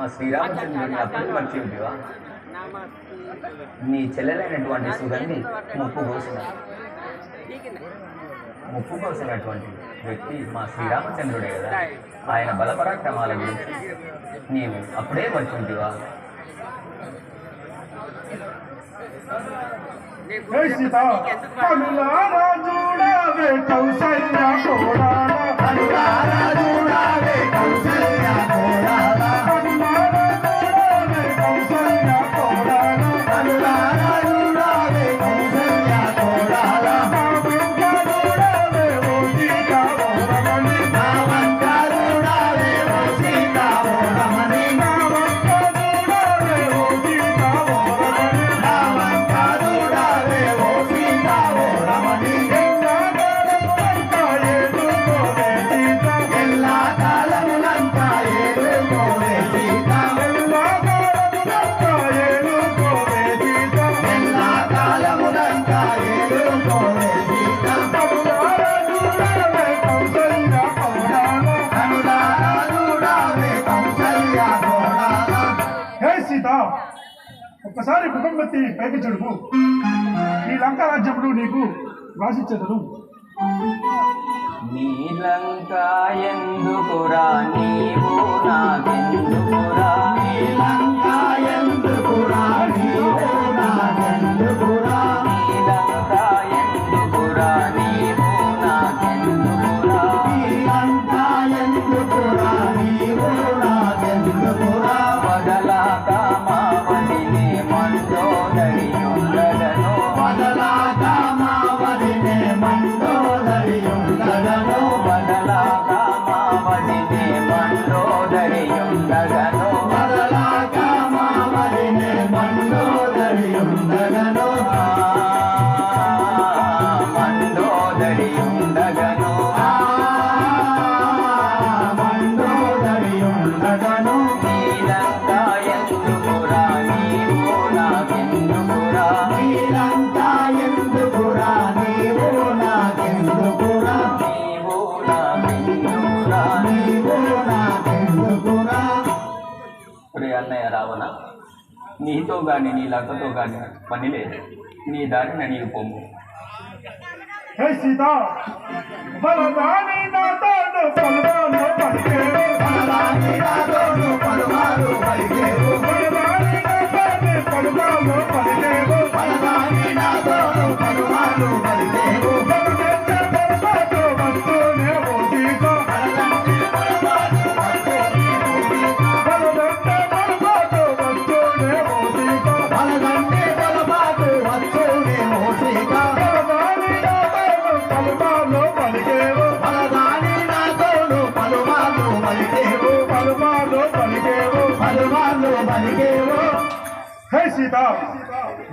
మా శ్రీరామచంద్రుడిని అప్పుడు పరిచయం లేవా నీ చెల్లెలైనటువంటి సుగంధి ముప్పు కోసం. ముప్పు కోసినటువంటి వ్యక్తి మా శ్రీరామచంద్రుడే కదా. ఆయన బలపరాక్రమాల గురించి నీవు అప్పుడే మర్చింటివా రాజు సీత ఒక్కసారి కుటుంబత్తి పైకి చెడుపు ఈ లంకా రాజ్యంలో నీకు వాసిచ్చెదను. నీ లంకా ఎందుకురా నీవు నాకే? అన్నయ్య రావణ నీతో కానీ నీ లక్కతో కానీ పని లేదు నీ దారిన నీవు పొమ్ము హే సీత బలదాని నాతో పొమ్ము కలిగేవో హే సీత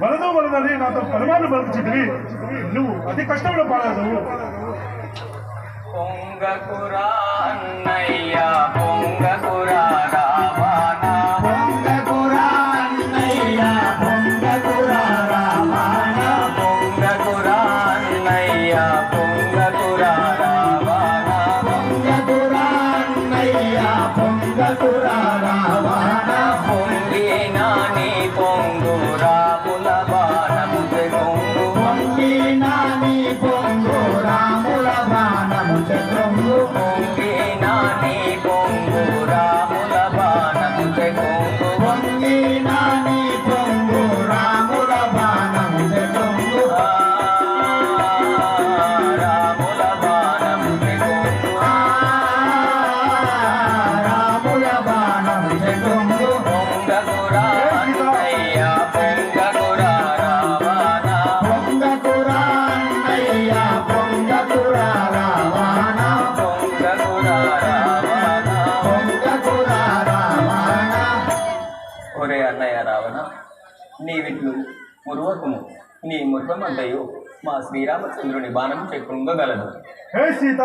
వలదు వలదని నాతో పరమాను బతుకుచితివి నువ్వు అతి కష్టంలో పాడదు పొంగకురా అన్నయ్యా పొంగకురా రావానా పొంగకురా అన్నయ్యా పొంగకురా రావానా పొంగకురా అన్నయ్యా ముఖమంతయు మా శ్రీరామచంద్రుని బాణం చెక్కుంగగలదు హే సీత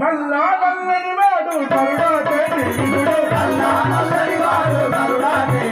నల్ల నల్లని వాడు కరుణాకే నిండుడు. నల్ల నల్లని వాడు కరుణాకే